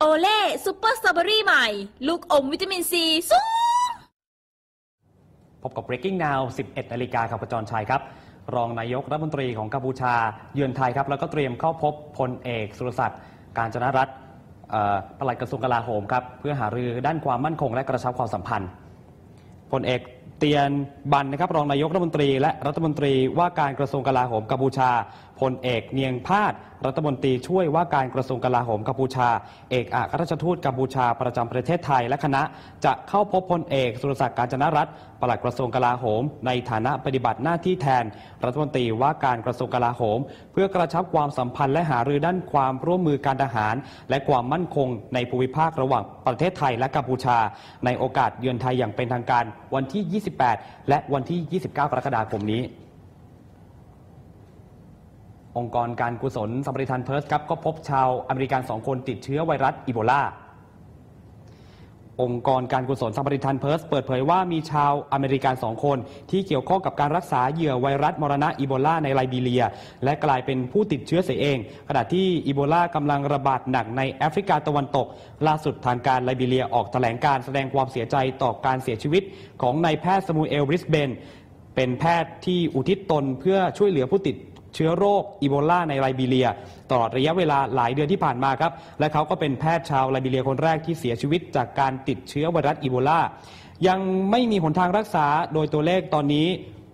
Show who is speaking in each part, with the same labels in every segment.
Speaker 1: โอเล่ซูเปอร์สตรอเบอรี่ใหม่ ลูกอมวิตามินซีสูง
Speaker 2: พบกับ Breaking Now 11นาฬิกาครับประจรชัยครับ รองนายกรัฐมนตรีของกัมพูชา เยือนไทยครับ แล้วก็เตรียมเข้าพบพลเอกสุรศักดิ์การจนรัตน์เอ่อปลัดกระทรวงกลาโหมครับ เพื่อหารือด้านความมั่นคงและกระชับความสัมพันธ์พลเอก เตียนบันนะครับรองนายกรัฐมนตรี และรัฐมนตรีว่าการกระทรวงกลาโหมกัมพูชาพลเอกเนียงพาดรัฐมนตรีช่วยว่าการกระทรวงกลาโหมกัมพูชา เอกอัครราชทูตกัมพูชาประจำประเทศไทยและคณะ จะเข้าพบพลเอกสุรศักดิ์การจนรัตน์ปลัดกระทรวงกลาโหม ในฐานะปฏิบัติหน้าที่แทน รัฐมนตรีว่าการกระทรวงกลาโหม เพื่อกระชับความสัมพันธ์และหารือด้านความร่วมมือการทหาร และความมั่นคงในภูมิภาคระหว่างประเทศไทยและกัมพูชา ในโอกาสเยือนไทยอย่างเป็นทางการวันที่28 และวันที่ 29 กรกฎาคมนี้ องค์กรการกุศลสัมปริทันเพิร์สครับก็พบชาวอเมริกันสองคนติดเชื้อไวรัสอีโบลา องค์กรการกุศลสัมปริทันเพิร์สเปิดเผยว่ามีชาวอเมริกันสองคน ที่เกี่ยวข้องกับการรักษาเหยื่อไวรัสมรณะอีโบลาในไลบีเรีย และกลายเป็นผู้ติดเชื้อเสียเอง ขณะที่อีโบลากำลังระบาดหนักในแอฟริกาตะวันตก ล่าสุดทางการไลบีเรียออกแถลงการแสดงความเสียใจต่อการเสียชีวิต ของนายแพทย์สมูเอลบริสเบนเป็นแพทย์ที่อุทิศตนเพื่อช่วยเหลือผู้ติด เชื้อโรคอีโบลาในไลบีเรียตลอดระยะเวลาหลายเดือนที่ผ่านมาครับ และเขาก็เป็นแพทย์ชาวไลบีเรียคนแรกที่เสียชีวิตจากการติดเชื้อไวรัสอีโบลายังไม่มีหนทางรักษาโดยตัวเลขตอนนี้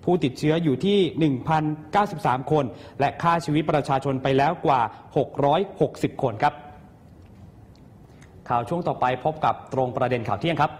Speaker 2: ผู้ติดเชื้ออยู่ที่ 1,093 คน และฆ่าชีวิตประชาชนไปแล้วกว่า 660 คนครับ ข่าวช่วงต่อไปพบกับตรงประเด็นข่าวเที่ยงครับ